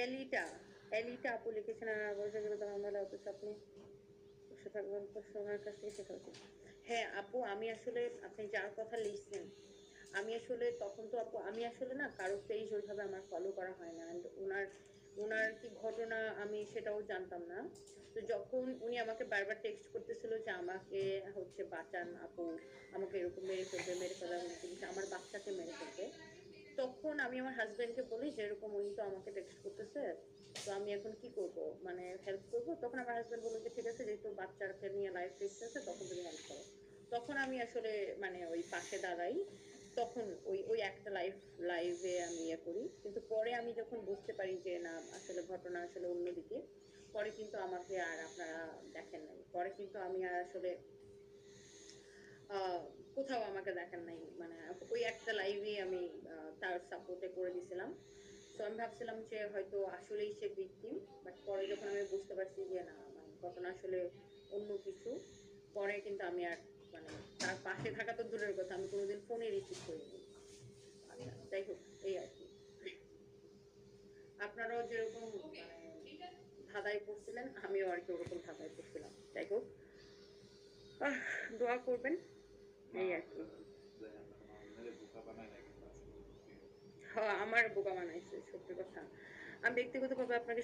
এলিটা এলিটা আপু লিখেছেন, আর বলছে গেলে তোমার মেলা অথচ আপনি বসে থাকবেন তো সোনার কাছ থেকে শেখা উচিত। হ্যাঁ আপু, আমি আসলে, আপনি যার কথা লিখছেন, আমি আসলে, তখন তো আপু, আমি আসলে না কারও পেজ ওইভাবে আমার ফলো করা হয় না। And ওনার ওনার কি ঘটনা আমি সেটাও জানতাম না। তো যখন উনি আমাকে বারবার টেক্সট করতেছিল যে আমাকে হচ্ছে বাঁচান আপু, আমাকে এরকম মেরে ফেলবে, মেরে ফেলা আমার বাচ্চাকে মেরে ফেলবে তখন আমি আমার হাজবেন্ডকে বলি যে, এরকম উনি তো আমাকে টেক্সট করতেছে, তো আমি এখন কি করব? মানে হেল্প করব? তখন আমার হাজব্যান্ড বলল যে, ঠিক আছে, যেহেতু বাচ্চাকে নিয়ে লাইফ আছে, তখন তুমি হেল্প করো। তখন আমি আসলে মানে ওই পাশে দাঁড়াই। তখন ওই ওই একটা লাইভ লাইভে আমি ইয়ে করি। কিন্তু পরে আমি যখন বুঝতে পারি যে, না, আসলে ঘটনা আসলে অন্যদিকে, পরে কিন্তু আমাকে আর আপনারা দেখেন নাই। পরে কিন্তু আমি আর আসলে কোথাও আমাকে দেখেন নাই মানে ওই একটা লাইভে আমি তার সাপোর্টে করে দিয়েছিলাম তো আমি ভাবছিলাম যে হয়তো আসলেই সে ভিকটিম বাট পরে যখন আমি বুঝতে পারছি যে না মানে ঘটনা আসলে অন্য কিছু, পরে কিন্তু আমি আর মানে তার পাশে থাকা তো দূরের কথা, আমি কোনোদিন ফোনে রিসিভ করিনি। আচ্ছা যাই হোক, এই আর কি। আপনারাও যেরকম মানে ধাঁধায় পড়ছিলেন, আমিও আর কি ওরকম ধাঁধায় পড়ছিলাম। যাই হোক দোয়া করবেন। এই আর কি। হ্যাঁ আমার বোকা বানাইছে সত্যি কথা। আমি ব্যক্তিগতভাবে আপনাকে